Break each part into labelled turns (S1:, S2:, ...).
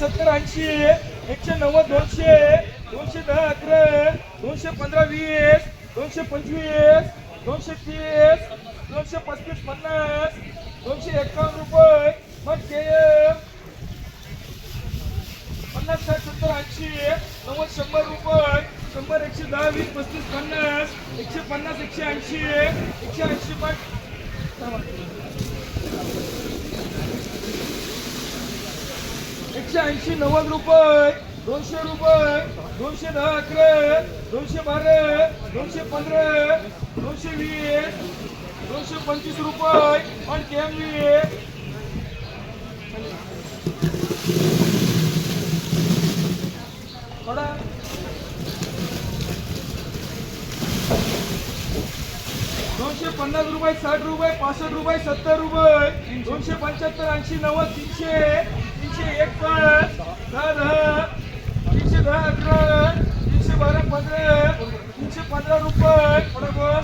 S1: सत्तर ऐंशी एकशे नव्वद दोनशे दोनशे दहा अकरा दोनशे पंधरा वीस दोनशे पंचवीस दोनशे तीस दोनशे पस्तीस पन्नास दोनशे एकावन्न रुपये. मग के पन्नास साठ सत्तर ऐंशी नव्वद शंभर रुपये. शंभर एकशे दहा वीस पस्तीस पन्नास एकशे पन्नास एकशे ऐंशी एकशे ऐंशी पण एकशे ऐंशी नव्वद रुपये दोनशे रुपये दोनशे दहा अकरा दोनशे बारा दोनशे पंधरा दोनशे वीस दोनशे पंचवीस रुपये. पण वीस थोडा दोनशे पन्नास रुपये साठ रुपये पासष्ट रुपये सत्तर रुपये दोनशे पंच्याहत्तर ऐंशी नव्वद तीनशे तीनशे एक पाच दहा दहा तीनशे दहा अकरा तीनशे बारा पंधरा तीनशे पंधरा रुपये बरोबर.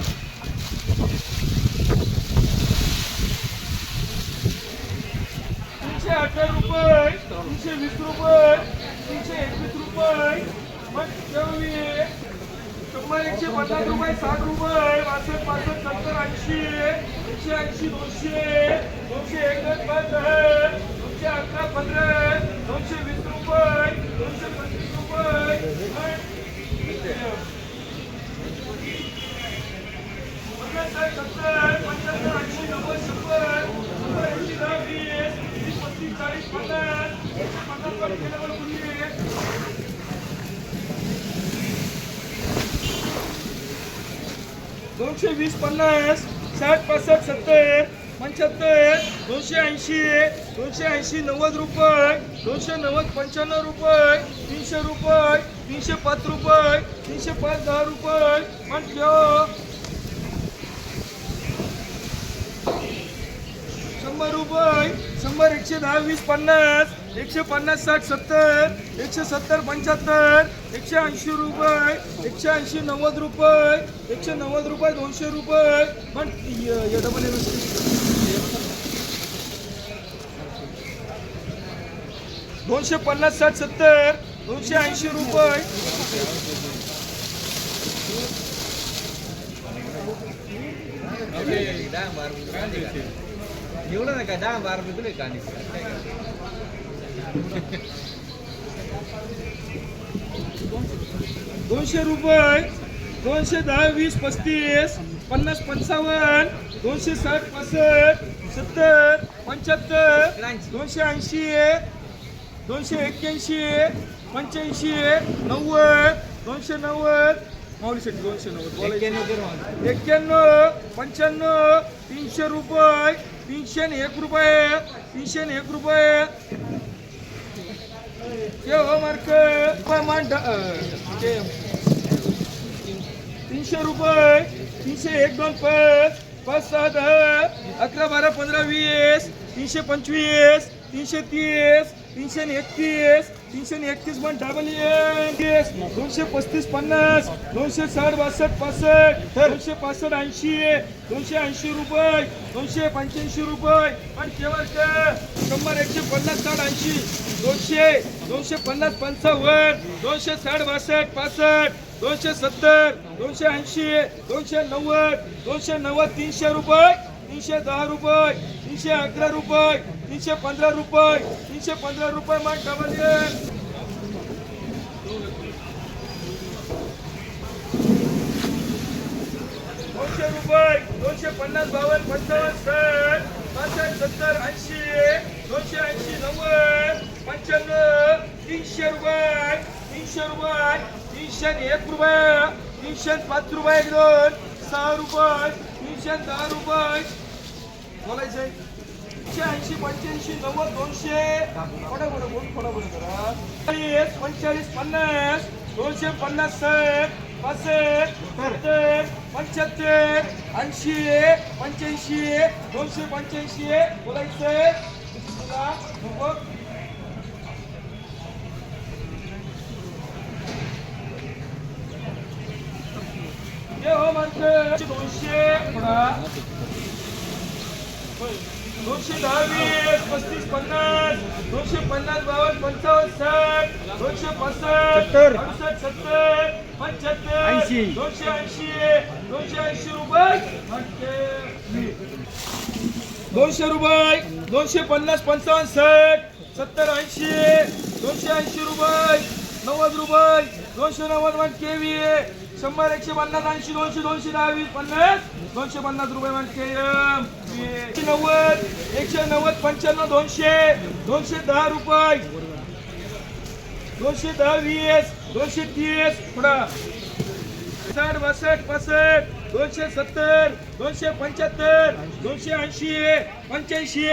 S1: तीनशे अठरा रुपये तीनशे वीस रुपये तीनशे एकवीस रुपये. मग शंभर एकशे पन्नास रुपये साठ रुपये पासष्ट पासष्ट सत्तर ऐंशी एकशे ऐंशी दोनशे दोनशे एक पाच दहा दोनशे अकरा पंधरा दोनशे वीस रुपये दोनशे पंचवीस रुपये. पन्नास साठ सत्तर पंच्याहत्तर ऐंशी नव्वद शंभर शंभर ऐंशी दहा वीस वीस पस्तीस चाळीस पन्नास एकशे पन्नास वर गेल्यावर दोनशे वीस पन्नास साठ पासष्ट सत्तर पंच्याहत्तर दोनशे ऐंशी दोनशे ऐंशी नव्वद रुपये दोनशे नव्वद पंच्याण्णव रुपये तीनशे रुपये तीनशे पाच रुपये तीनशे पाच दहा रुपये पण शंभर रुपये. शंभर एकशे दहा वीस पन्नास एकशे पन्नास साठ सत्तर एकशे सत्तर पंच्याहत्तर एकशे ऐंशी रुपये एकशे ऐंशी नव्वद रुपये एकशे नव्वद रुपये दोनशे रुपये. पण य- डबल दोनशे पन्नास साठ सत्तर दोनशे ऐंशी रुपये.
S2: एवढं नाही का? दहा बारा रुपये तुला गाणी
S1: दोनशे रुपये दोनशे दहा वीस पस्तीस पन्नास पंचावन्न दोनशे साठ पासष्ट सत्तर पंच्याहत्तर दोनशे ऐंशी दोनशे एक्क्याऐंशी पंच्याऐंशी नव्वद दोनशे नव्वद माऊलीसाठी दोनशे नव्वद.
S2: एक्क्याण्णव
S1: पंच्याण्णव तीनशे रुपये तीनशे एक रुपये. तीनशे एक रुपये. हो, मार्क. तीनशे रुपये. तीनशे एक दोन पाच. पाच सहा दहा. अकरा बारा पंधरा वीस. तीनशे पंचवीस. तीनशे तीस तीनशे एकतीस तीनशे एकतीस पण डबल तीस दोनशे पस्तीस पन्नास दोनशे साठ बासष्ट पासष्ट दोनशे पासष्ट ऐंशी दोनशे ऐंशी रुपये दोनशे पंच्याऐंशी रुपये. पण केवळ शंभर एकशे पन्नास साठ ऐंशी दोनशे दोनशे पन्नास पंचावन्न दोनशे साठ बासष्ट पासष्ट दोनशे सत्तर दोनशे ऐंशी दोनशे नव्वद दोनशे नव्वद तीनशे रुपये. तीनशे दहा रुपये तीनशे अकरा रुपये तीनशे पंधरा रुपये तीनशे पंधरा रुपये मग डबल दोनशे रुपये दोनशे पन्नास बावन्न पंचावन्न साठ पासष्ट सत्तर ऐंशी दोनशे ऐंशी नव्वद पंच्याण्णव तीनशे रुपये तीनशे रुपये तीनशे एक रुपये तीनशे पाच रुपये दोन सहा रुपये तीनशे दहा रुपये बोलायचं एकशे ऐंशी पंच्याऐंशी नव्वद दोनशे. थोडं बोल करा चाळीस पंचेचाळीस पन्नास. दोनशे पन्नास साठ पासष्ट सत्तर पंच्याहत्तर ऐंशी पंच्याऐंशी दोनशे पंच्याऐंशी. बोलायचं तुला नको. हो दोनशे. दोनशे दहा वीस पस्तीस पन्नास दोनशे पन्नास बावन्न पंचावन्न साठ दोनशे पासष्ट. अडुसष्ट सत्तर पंच्याहत्तर
S2: ऐंशी.
S1: दोनशे ऐंशी दोनशे ऐंशी रुपये. दोनशे रुपये दोनशे पन्नास पंचावन्न साठ सत्तर ऐंशी दोनशे ऐंशी रुपये नव्वद रुपये दोनशे नव्वद वन केवी शंभर एकशे पन्नास ऐंशी दोनशे दोनशे दहा वीस पन्नास दोनशे पन्नास रुपये वन एकशे नव्वद एकशे नव्वद पंच्याण्णव दोनशे दोनशे दहा रुपये. दोनशे दहा वीस दोनशे तीस थोडा साठ बासष्ट पासष्ट दोनशे सत्तर दोनशे पंच्याहत्तर दोनशे ऐंशी पंच्याऐंशी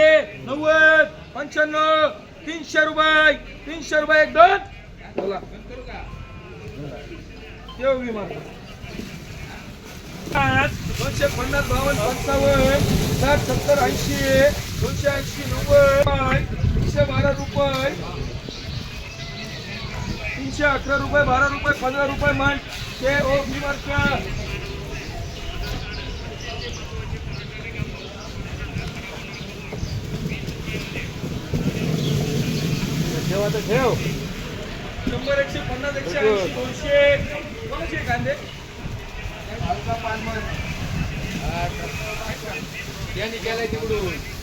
S1: नव्वद पंच्याण्णव तीनशे रुपये तीनशे रुपये एक दोन बोला. ठेव दोनशे पन्नास बावन्न पंचावन्न साठ सत्तर ऐंशी दोनशे ऐंशी नव्वद तीनशे बारा रुपये तीनशे अठरा रुपये बारा रुपये पंधरा रुपये मान ते ओ विमार्क ठेव आता ठेव. शंभर एकशे पन्नास एकशे ऐंशी दोनशे. कोणाचे कांदे
S2: यांनी केलाय तिकडून.